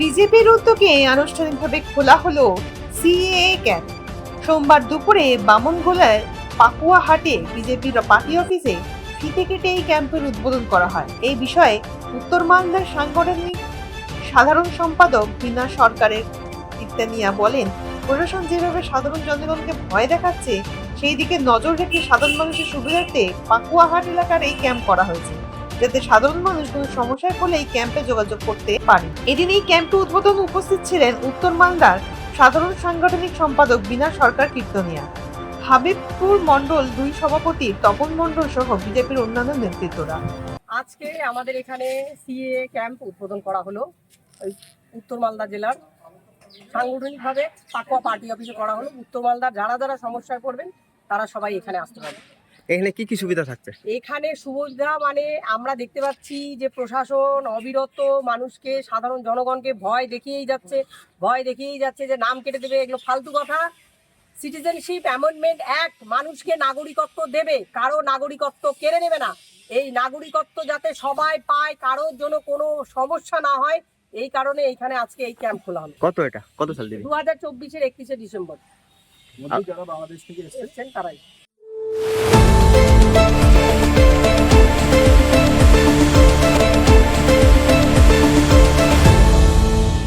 বিজেপির উদ্যোগে আনুষ্ঠানিকভাবে খোলা হলো সিএএ ক্যাম্প। সোমবার দুপুরে বামনগোলার পাকুয়া হাটে বিজেপির পার্টি অফিসে ফিতে কেটে এই ক্যাম্পের উদ্বোধন করা হয়। এই বিষয়ে উত্তর মালদার সাংগঠনিক সাধারণ সম্পাদক বিনা সরকারের ইত্যাদিয়া বলেন, প্রশাসন যেভাবে সাধারণ জনগণকে ভয় দেখাচ্ছে সেই দিকে নজর রেখে সাধারণ মানুষের সুবিধার্থে পাকুয়াহাট এলাকার এই ক্যাম্প করা হয়েছে। যাতে সাধারণ মানুষ কোনো সমস্যায় পড়লে এই ক্যাম্পে যোগাযোগ করতে পারে। এদিন এই ক্যাম্পে উদ্বোধন উপস্থিত ছিলেন উত্তর মালদার সাধারণ সাংগঠনিক সম্পাদক বিনা সরকার কীর্তনিয়া। হাবিবপুর মন্ডল দুই সভাপতি তপন মণ্ডল সহ বিজেপির অন্যান্য নেতৃত্বরা। আজকে আমাদের এখানে সিএ ক্যাম্প উদ্বোধন করা হলো ওই উত্তর মালদা জেলার। সাংগঠনিকভাবে পাকুয়া পার্টি অফিসে করা হলো। উত্তর মালদার যারা যারা সমস্যায় পড়বেন, তারা সবাই এখানে আসতে পারে এখানে কি কি সুবিধা থাকছে? এখানে সুবিধা মানে আমরা দেখতে পাচ্ছি যে প্রশাসন অবিরত মানুষকে সাধারণ জনগণকে ভয় দেখিয়েই যাচ্ছে ভয় দেখিয়েই যাচ্ছে যে নাম কেটে দেবে এগুলো ফালতু কথা। সিটিজেনশিপ অ্যামেন্ডমেন্ট অ্যাক্ট মানুষকে নাগরিকত্ব দেবে কারও নাগরিকত্ব কেড়ে নেবে না। এই নাগরিকত্ব যাতে সবাই পায় কারোর জন্য কোনো সমস্যা না হয় এই কারণে এইখানে আজকে এই ক্যাম্প খোলা হলো কত এটা? কত সাল দিবি? দু হাজার চব্বিশের একত্রিশে ডিসেম্বর। যারা বাংলাদেশ থেকে এসেছে এসছেন তারাই।